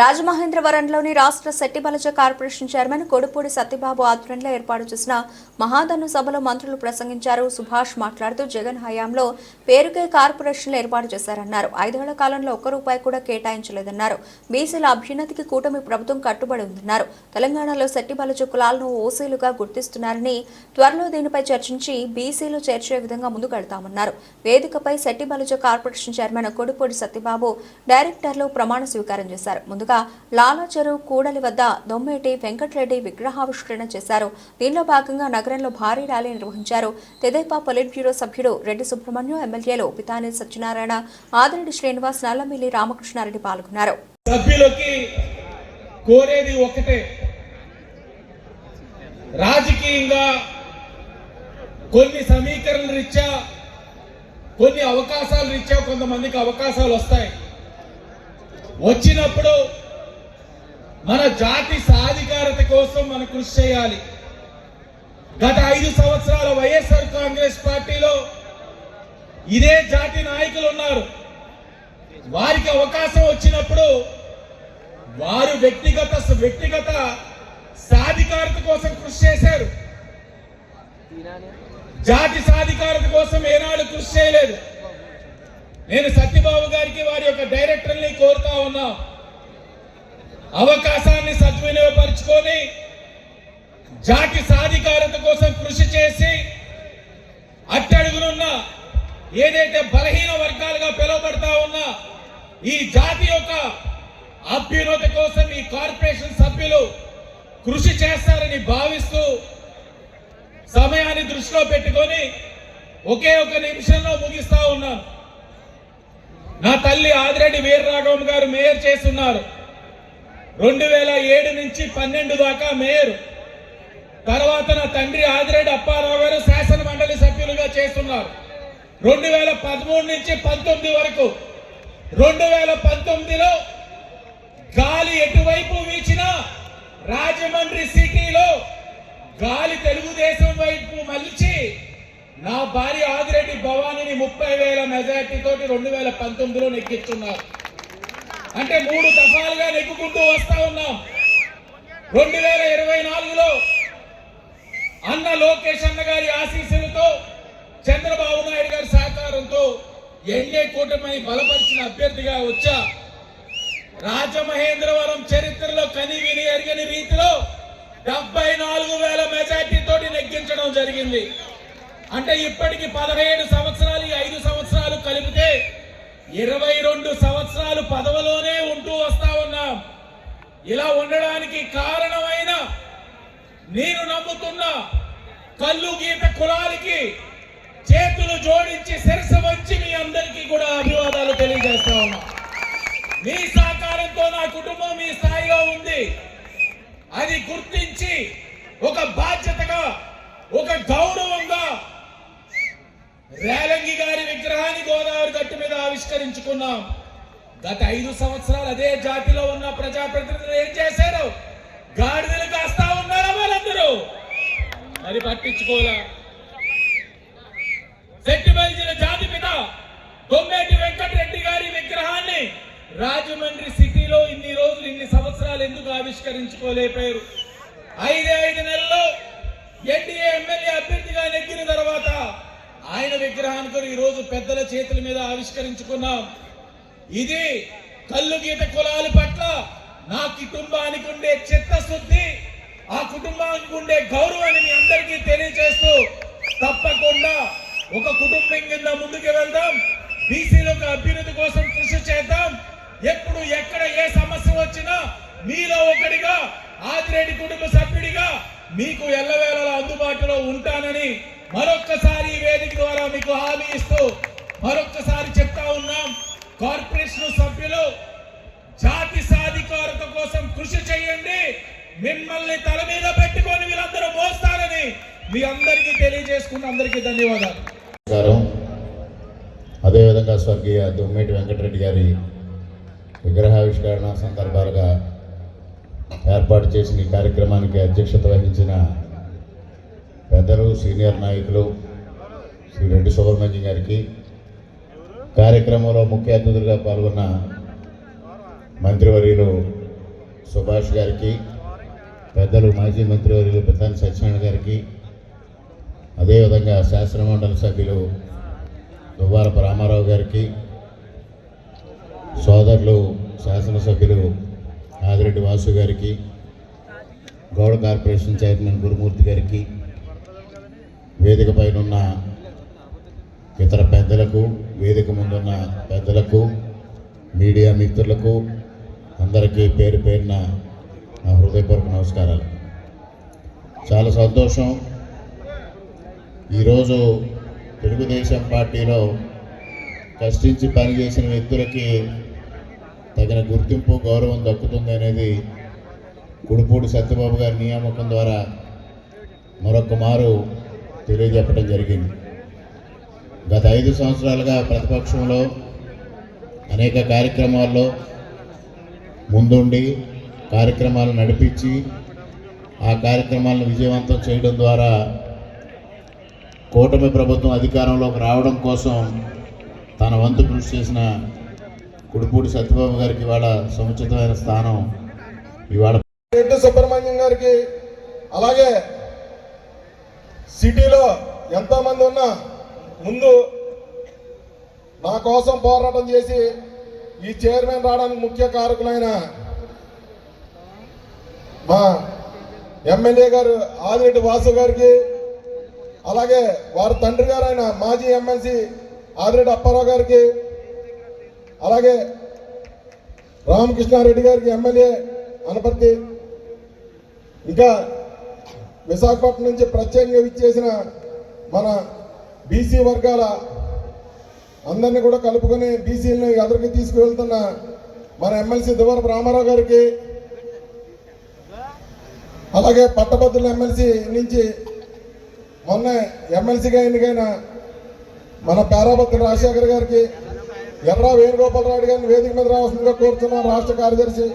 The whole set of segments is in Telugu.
రాజమహేంద్రవరంలోని రాష్ట్ర శెట్టి బలజ కార్పొరేషన్ చైర్మన్ కొడుపూడి సత్యబాబు ఆధ్వర్యంలో ఏర్పాటు చేసిన మహాధను సభలో మంత్రులు ప్రసంగించారు. సుభాష్ మాట్లాడుతూ జగన్ హయాంలో పేరుకే కార్పొరేషన్లు ఏర్పాటు చేశారన్నారు. ఐదేళ్ళ కాలంలో ఒక్క రూపాయి కూడా కేటాయించలేదన్నారు. బీసీల అభ్యున్నతికి కూటమి ప్రభుత్వం కట్టుబడి ఉందన్నారు. తెలంగాణలో శెట్టి బలజ కులాలను ఓసీలుగా గుర్తిస్తున్నారని త్వరలో దీనిపై చర్చించి బీసీలు చేర్చే విధంగా ముందుకెడతామన్నారు వేదికపై శెట్టి బలజ కార్పొరేషన్ చైర్మన్ కొడుపూడి సత్యబాబు డైరెక్టర్లు ప్రమాణ స్వీకారం చేశారు. ముందుగా లాలాచెరువు కూడలి వద్ద దొమ్మేటి వెంకటరెడ్డి విగ్రహావిష్కరణ చేశారు. దీనిలో భాగంగా నగరంలో భారీ ర్యాలీ నిర్వహించారు. తెదేపా పొలిట్ బ్యూరో సభ్యుడు రెడ్డి సుబ్రహ్మణ్యం ఎమ్మెల్యేలు పితాని సత్యనారాయణ ఆదిరెడ్డి శ్రీనివాస్ నల్లమిల్లి రామకృష్ణారెడ్డి పాల్గొన్నారు. సభ్యులకి కోరేది ఒకటే రాజకీయంగా కొన్ని సమీకరణల రీత్యా కొన్ని అవకాశాల రీత్యా కొంతమందికి అవకాశాలు వస్తాయి. వచ్చినప్పుడు మన జాతి సాధికారత కోసం మనం కృషి చేయాలి. గత ఐదు సంవత్సరాల వైఎస్ఆర్ కాంగ్రెస్ పార్టీలో ఇదే జాతి నాయకులు ఉన్నారు. వారికి అవకాశం వచ్చినప్పుడు వారు వ్యక్తిగత వ్యక్తిగత సాధికారత కోసం కృషి చేశారు. జాతి సాధికారత కోసం ఏనాడు కృషి చేయలేదు. నేను సత్యబాబు గారికి వారి యొక్క డైరెక్టర్ని కోరుతా ఉన్నా. అవకాశాన్ని సద్వినియోగపరుచుకొని జాతి సాధికారత కోసం కృషి చేసి అట్టడుగునున్న ఏదైతే బలహీన వర్గాలుగా పిలువబడతా ఉన్నా ఈ జాతి యొక్క అభ్యున్నతి కోసం ఈ కార్పొరేషన్ సభ్యులు కృషి చేస్తారని భావిస్తూ సమయాన్ని దృష్టిలో పెట్టుకొని ఒకే ఒక నిమిషంలో ముగిస్తా ఉన్నాను. నా తల్లి ఆదిరెడ్డి వీరరాఘవం గారు మేయర్ చేస్తున్నారు. రెండు వేల ఏడు నుంచి పన్నెండు దాకా మేయర్. తర్వాత నా తండ్రి ఆదిరెడ్డి అప్పారావు గారు శాసన మండలి సభ్యులుగా చేస్తున్నారు. రెండు వేల పదమూడు నుంచి పంతొమ్మిది వరకు. రెండు వేల పంతొమ్మిదిలో గాలి ఎటువైపు వీచినా రాజమండ్రి సిటీలో గాలి తెలుగుదేశం వైపు మలిచి నా భార్య ఆదిరెడ్డి భవానీని ముప్పై వేల మెజార్టీ తోటి రెండు వేల పంతొమ్మిదిలో నెక్కిస్తున్నారు అంటే మూడు దఫాలుగా నెగ్గుకుంటూ వస్తా ఉన్నాం. రెండు వేల ఇరవై నాలుగులో అన్న లోకేష్ అన్న గారి ఆశీస్సులతో చంద్రబాబు నాయుడు గారి సహకారంతో ఎన్ఏ కూటమిని బలపరిచిన అభ్యర్థిగా వచ్చా రాజమహేంద్రవరం చరిత్రలో కని విని ఎరగని రీతిలో డెబ్బై నాలుగు వేల మెజార్టీ తోటి నెగ్గించడం జరిగింది. అంటే ఇప్పటికి పదహేడు సంవత్సరాలు ఐదు సంవత్సరాలు కలిపితే ఇరవై రెండు సంవత్సరాలు పదవిలోనే ఉంటూ వస్తా ఉన్నాం. ఇలా ఉండడానికి కారణమైన నేను నమ్ముతున్న కళ్ళు గీత కులాలకి చేతులు జోడించి శిరస వచ్చి మీ అందరికీ కూడా అభివాదాలు తెలియజేస్తా ఉన్నా. మీ సహకారంతో నా కుటుంబం మీ స్థాయిలో ఉంది. అది గుర్తించి ఒక బాధ్యతగా ఒక గౌరవంగా రేలంగి గారి విగ్రహాన్ని గోదావరి గట్టు మీద ఆవిష్కరించుకున్నాం. గత ఐదు సంవత్సరాలు అదే జాతిలో ఉన్న ప్రజాప్రతినిధులు ఏం చేశారు? గాడిదలు కాస్తా ఉన్నారా వాళ్ళందరూ మరి పట్టించుకోలే సెట్టిబలిచిన జాతి పిత దొమ్మేటి వెంకటరెడ్డి గారి విగ్రహాన్ని రాజమండ్రి సిటీలో ఇన్ని రోజులు ఇన్ని సంవత్సరాలు ఎందుకు ఆవిష్కరించుకోలేకపోయారు ఐదే ఐదు నెలలు పెద్దల చేతుల మీద ఆవిష్కరించుకున్నాం. ఇది కళ్ళు గీత కులాల పట్ల నా కుటుంబానికి ఉండే చిత్తశుద్ధి ఆ కుటుంబానికి ఉండే గౌరవాన్ని మీ అందరికీ తెలియజేస్తూ తప్పకుండా ఒక కుటుంబం కింద ముందుకు వెళ్దాం. బీసీలకు అభ్యున్నతి కోసం కృషి చేద్దాం. ఎప్పుడు ఎక్కడ ఏ సమస్య వచ్చినా మీలో ఒకటిగా ఆదిరెడ్డి కుటుంబ సభ్యుడిగా మీకు ఎల్లవేళలా అందుబాటులో ఉంటానని మరొక్కసారి వేదిక ద్వారా మీకు హామీ ఇస్తూ మరొక్కసారి చెప్తా ఉన్నాం. కార్పొరేషన్ సభ్యులు జాతి సాధికారత కోసం కృషి చేయండి. మిమ్మల్ని తల మీద పెట్టుకొని వీళ్ళందరూ మోస్తారని మీ అందరికీ తెలియజేసుకున్న అందరికీ ధన్యవాదాలు. అదేవిధంగా స్వర్గీయ దుమ్మేటి వెంకటరెడ్డి గారి విగ్రహావిష్కరణ సందర్భాలుగా ఏర్పాటు చేసిన ఈ కార్యక్రమానికి అధ్యక్షత వహించిన పెద్దలు సీనియర్ నాయకులు శ్రీ రెడ్డి సుబ్రహ్మణ్యం గారికి కార్యక్రమంలో ముఖ్య అతిథులుగా పాల్గొన్న మంత్రివర్యులు సుభాష్ గారికి పెద్దలు మాజీ మంత్రివర్యులు పెద్దాని సత్యనారాయణ గారికి అదేవిధంగా శాసనమండలి సభ్యులు దువ్వారపు రామారావు గారికి సోదరులు శాసనసభ్యులు ఆదిరెడ్డి వాసు గారికి గౌడ కార్పొరేషన్ చైర్మన్ గురుమూర్తి గారికి వేదిక పైన ఉన్న ఇతర పెద్దలకు వేదిక ముందున్న పెద్దలకు మీడియా మిత్రులకు అందరికీ పేరు పేరున నా హృదయపూర్వక నమస్కారాలు. చాలా సంతోషం. ఈరోజు తెలుగుదేశం పార్టీలో కష్టించి పనిచేసిన వ్యక్తులకి తగిన గుర్తింపు గౌరవం దక్కుతుంది అనేది కుడుపూడి సత్యబాబు గారి నియామకం ద్వారా మరొక మారు తెలియజెప్పడం జరిగింది. గత ఐదు సంవత్సరాలుగా ప్రతిపక్షంలో అనేక కార్యక్రమాల్లో ముందుండి కార్యక్రమాలు నడిపించి ఆ కార్యక్రమాలను విజయవంతం చేయడం ద్వారా కూటమి ప్రభుత్వం అధికారంలోకి రావడం కోసం తన వంతు కృషి చేసిన కుడిపూడి సత్యబాబు గారికి ఇవాళ సముచితమైన స్థానం ఇవాళ రెడ్డి సుబ్రహ్మణ్యం గారికి అలాగే సిటీలో ఎంతోమంది ఉన్నా ముందు నా కోసం పోరాటం చేసి ఈ చైర్మన్ రావడానికి ముఖ్య కారకులైన మా ఎమ్మెల్యే గారు ఆదిరెడ్డి వాసు గారికి అలాగే వారి తండ్రి గారు మాజీ ఎమ్మెల్సీ ఆదిరెడ్డి అప్పారావు గారికి అలాగే రామకృష్ణారెడ్డి గారికి ఎమ్మెల్యే అనపర్తి. ఇంకా విశాఖపట్నం నుంచి ప్రత్యేకంగా ఇచ్చేసిన మన బీసీ వర్గాల అందరినీ కూడా కలుపుకొని బీసీలను ఎదురుకి తీసుకువెళ్తున్న మన ఎమ్మెల్సీ దువరపు రామారావు గారికి అలాగే పట్టభద్రుల ఎమ్మెల్సీ నుంచి మొన్న ఎమ్మెల్సీగా ఎన్నికైన మన పేరాభద్రుల రాజశేఖర్ గారికి ఎర్ర వేణుగోపాలరావు గారిని వేదిక మీద రావాల్సిందిగా కోరుతున్నాం రాష్ట్ర కార్యదర్శి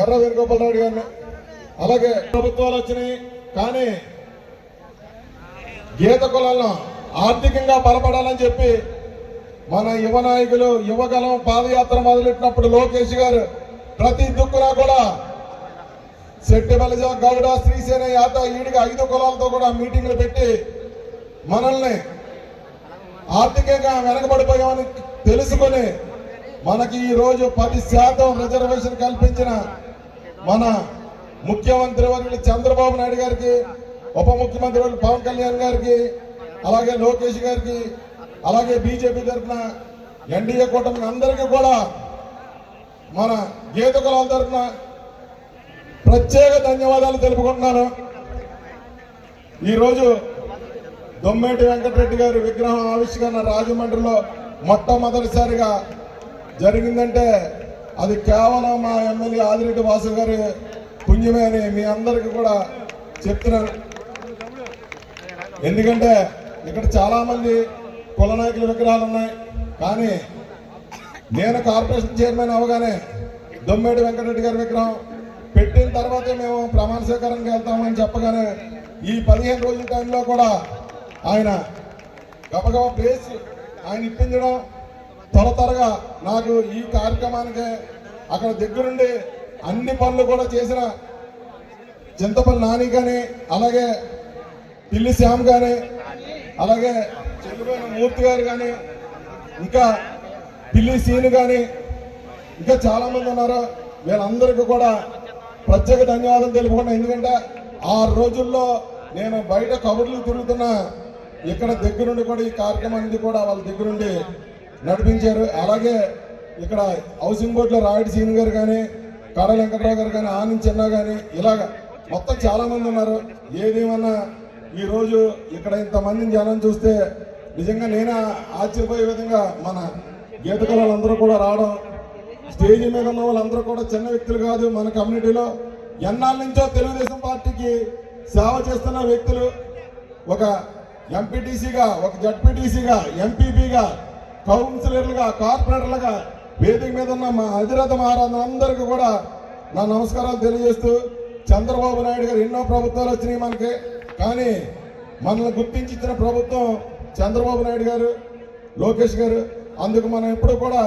ఎర్ర వేణుగోపాలరావు గారిని. అలాగే ప్రభుత్వాలు వచ్చినాయి. కానీ గీత కులంలో ఆర్థికంగా బలపడాలని చెప్పి మన యువ నాయకులు యువగలం పాదయాత్ర మొదలెట్టినప్పుడు లోకేష్ గారు ప్రతి దుక్కున కూడా శెట్టి బలిజ గౌడ శ్రీసేన యాత ఈడిగా ఐదు కులాలతో కూడా మీటింగ్లు పెట్టి మనల్ని ఆర్థికంగా వెనకబడిపోయామని తెలుసుకొని మనకి ఈరోజు పది శాతం రిజర్వేషన్ కల్పించిన మన ముఖ్యమంత్రి వర్యులు చంద్రబాబు నాయుడు గారికి ఉప ముఖ్యమంత్రి వర్యులు పవన్ కళ్యాణ్ గారికి అలాగే లోకేష్ గారికి అలాగే బీజేపీ తరఫున ఎన్డీఏ కూటమి అందరికీ కూడా మన గీత కులాల తరఫున ప్రత్యేక ధన్యవాదాలు తెలుపుకుంటున్నాను. ఈరోజు దొమ్మేటి వెంకటరెడ్డి గారి విగ్రహం ఆవిష్కరణ రాజమండ్రిలో మొట్టమొదటిసారిగా జరిగిందంటే అది కేవలం మా ఎమ్మెల్యే ఆదిరెడ్డి వాసు గారి పుణ్యమే అని మీ అందరికీ కూడా చెప్తున్నాను. ఎందుకంటే ఇక్కడ చాలా మంది కుల నాయకుల విగ్రహాలు ఉన్నాయి. కానీ నేను కార్పొరేషన్ చైర్మన్ అవగానే దొమ్మేటి వెంకటరెడ్డి గారి విగ్రహం పెట్టిన తర్వాతే మేము ప్రమాణ స్వీకారానికి వెళ్తామని చెప్పగానే ఈ పదిహేను రోజుల టైంలో కూడా ఆయన గబగబ ప్లేస్ ఆయన ఇప్పించడం త్వర త్వరగా నాకు ఈ కార్యక్రమానికి అక్కడ దగ్గరుండి అన్ని పనులు కూడా చేసిన చింతపల్లి నాని కానీ అలాగే పిల్లి శ్యామ్ కానీ అలాగే చంద్రబాబు మూర్తి గారు కానీ ఇంకా పిల్లి సీను కానీ ఇంకా చాలామంది ఉన్నారు. వీళ్ళందరికీ కూడా ప్రత్యేక ధన్యవాదాలు తెలుపుకున్నా ఎందుకంటే ఆ రోజుల్లో నేను బయట కబుర్లు తిరుగుతున్నా ఇక్కడ దగ్గరుండి కూడా ఈ కార్యక్రమాన్ని కూడా వాళ్ళ దగ్గరుండి నడిపించారు. అలాగే ఇక్కడ హౌసింగ్ బోర్డులో రాయుడు సీన్ గారు కానీ కాడ వెంకట్రావు గారు కానీ ఆనంద్ చిన్న కానీ ఇలాగ మొత్తం చాలా మంది ఉన్నారు. ఏదేమన్నా ఈరోజు ఇక్కడ ఇంతమందిని జనం చూస్తే నిజంగా నేనే ఆశ్చర్యపోయే విధంగా మన గీత కళలందరూ కూడా రావడం స్టేజ్ మీద ఉన్న వాళ్ళందరూ కూడా చిన్న వ్యక్తులు కాదు మన కమ్యూనిటీలో. ఎన్నాళ్ళ నుంచో తెలుగుదేశం పార్టీకి సేవ చేస్తున్న వ్యక్తులు ఒక ఎంపీటీసీగా ఒక జడ్పీటీసీగా ఎంపీపీగా కౌన్సిలర్లుగా కార్పొరేటర్లుగా వేదిక మీద ఉన్న మా అధిరథ మహారాజులందరికీ కూడా నా నమస్కారాలు తెలియజేస్తూ చంద్రబాబు నాయుడు గారు ఎన్నో ప్రభుత్వాలు వచ్చినాయి మనకి. కానీ మనల్ని గుర్తించి ఇచ్చిన ప్రభుత్వం చంద్రబాబు నాయుడు గారు లోకేష్ గారు. అందుకు మనం ఎప్పుడు కూడా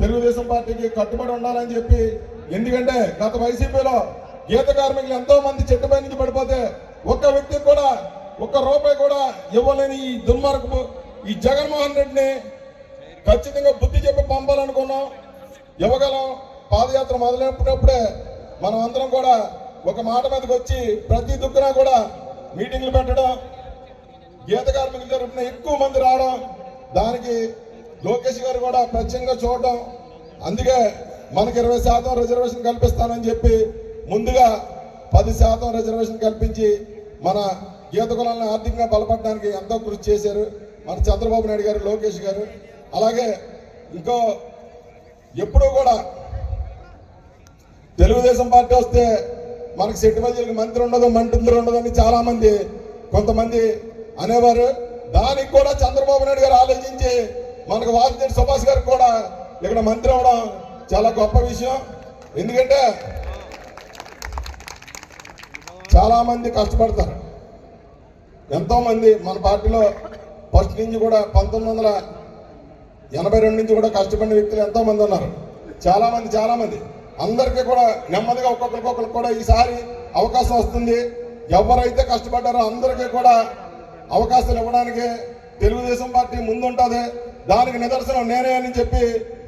తెలుగుదేశం పార్టీకి కట్టుబడి ఉండాలని చెప్పి ఎందుకంటే గత వైసీపీలో గీత కార్మికులు ఎంతో మంది చెట్టుపై నుంచి పడిపోతే ఒక్క వ్యక్తికి కూడా ఒక్క రూపాయి కూడా ఇవ్వలేని ఈ దుర్మార్గపు ఈ జగన్మోహన్ రెడ్డిని ఖచ్చితంగా బుద్ధి చెప్పి పంపాలనుకున్నాం. ఇవ్వగలం. పాదయాత్ర మొదలైనప్పుడే మనం అందరం కూడా ఒక మాట మీదకి వచ్చి ప్రతి దుక్కున కూడా మీటింగ్లు పెట్టడం గీత కార్మికుల తరఫున ఎక్కువ మంది రావడం దానికి లోకేష్ గారు కూడా ప్రత్యేకంగా చూడడం. అందుకే మనకి ఇరవై శాతం రిజర్వేషన్ కల్పిస్తానని చెప్పి ముందుగా పది శాతం రిజర్వేషన్ కల్పించి మన గీత కులాలను ఆర్థికంగా బలపడడానికి ఎంతో కృషి చేశారు. మన చంద్రబాబు నాయుడు గారు లోకేష్ గారు. అలాగే ఇంకో ఎప్పుడూ కూడా తెలుగుదేశం పార్టీ వస్తే మనకి సెట్టిమల్లికి మంత్రి ఉండదు మంత్రి ఉండదు అని చాలామంది కొంతమంది అనేవారు. దానికి కూడా చంద్రబాబు నాయుడు గారు ఆలోచించి మనకు వాసుదేవి సుభాష్ గారు కూడా ఇక్కడ మంత్రి అవడం చాలా గొప్ప విషయం. ఎందుకంటే చాలామంది కష్టపడతారు. ఎంతోమంది మన పార్టీలో ఫస్ట్ నుంచి కూడా పంతొమ్మిది వందల ఎనభై రెండు నుంచి కూడా కష్టపడిన వ్యక్తులు ఎంతో మంది ఉన్నారు. చాలా మంది చాలా మంది అందరికీ కూడా నెమ్మదిగా ఒక్కొక్కరికొకరికి కూడా ఈసారి అవకాశం వస్తుంది. ఎవరైతే కష్టపడ్డారో అందరికీ కూడా అవకాశాలు ఇవ్వడానికి తెలుగుదేశం పార్టీ ముందుంటుంది. దానికి నిదర్శనం నేనే అని చెప్పి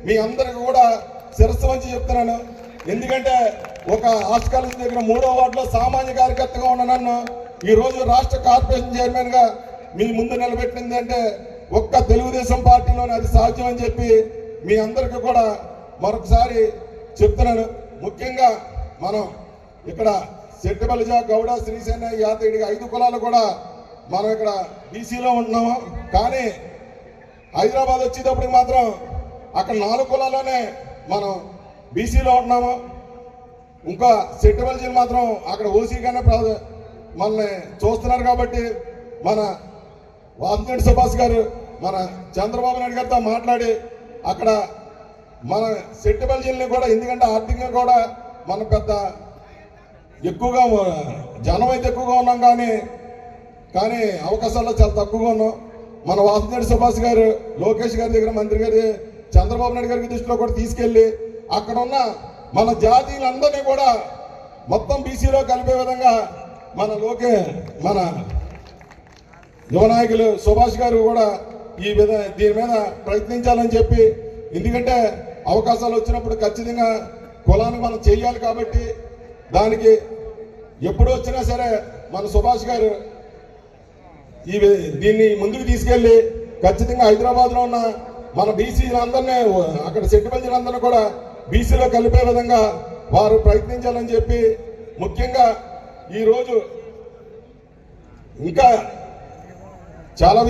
మీ అందరికి కూడా శిరస్సు వంచి చెప్తున్నాను. ఎందుకంటే ఒక ఆర్ట్స్ కాలేజ్ దగ్గర మూడో వార్డులో సామాన్య కార్యకర్తగా ఉన్న నన్ను ఈరోజు రాష్ట్ర కార్పొరేషన్ చైర్మన్గా మీ ముందు నిలబెట్టింది అంటే ఒక్క తెలుగుదేశం పార్టీలోనే అది సాధ్యం అని చెప్పి మీ అందరికీ కూడా మరొకసారి చెప్తున్నాను. ముఖ్యంగా మనం ఇక్కడ సెట్టిబలిజ గౌడ శ్రీసేన యాతడి ఐదు కులాలు కూడా మనం ఇక్కడ బీసీలో ఉంటున్నాము కానీ హైదరాబాద్ వచ్చేటప్పటికి మాత్రం అక్కడ నాలుగు కులాల్లోనే మనం బీసీలో ఉంటున్నాము ఇంకా సెట్టిబలిజీలు మాత్రం అక్కడ ఓసీగానే ప్ర- మనల్ని చూస్తున్నారు కాబట్టి మన వాసుదేవి సుభాష్ గారు మన చంద్రబాబు నాయుడు గారితో మాట్లాడి అక్కడ మన సెట్టిబలిజీలని కూడా ఎందుకంటే ఆర్థికంగా కూడా మన పెద్ద ఎక్కువగా జనం అయితే ఎక్కువగా ఉన్నాం కానీ కానీ అవకాశాల్లో చాలా తక్కువగా ఉన్నాం. మన వాసుదేవి సుభాష్ గారు లోకేష్ గారి దగ్గర మంత్రి గారి చంద్రబాబు నాయుడు గారికి దృష్టిలో కూడా తీసుకెళ్ళి అక్కడ ఉన్న మన జాతీయులందరినీ కూడా మొత్తం బీసీలో కలిపే విధంగా మన లోకే మన యువనాయకులు సుభాష్ గారు కూడా ఈ విధ దీని మీద ప్రయత్నించాలని చెప్పి ఎందుకంటే అవకాశాలు వచ్చినప్పుడు ఖచ్చితంగా కులాన్ని మనం చేయాలి కాబట్టి దానికి ఎప్పుడు వచ్చినా సరే మన సుభాష్ గారు ఈ దీన్ని ముందుకు తీసుకెళ్ళి ఖచ్చితంగా హైదరాబాద్లో ఉన్న మన బీసీలందరినీ అక్కడ సెట్టిపల్లిలందరినీ కూడా బీసీలో కలిపే విధంగా వారు ప్రయత్నించాలని చెప్పి ముఖ్యంగా ఈరోజు ఇంకా చాలా విషయాలు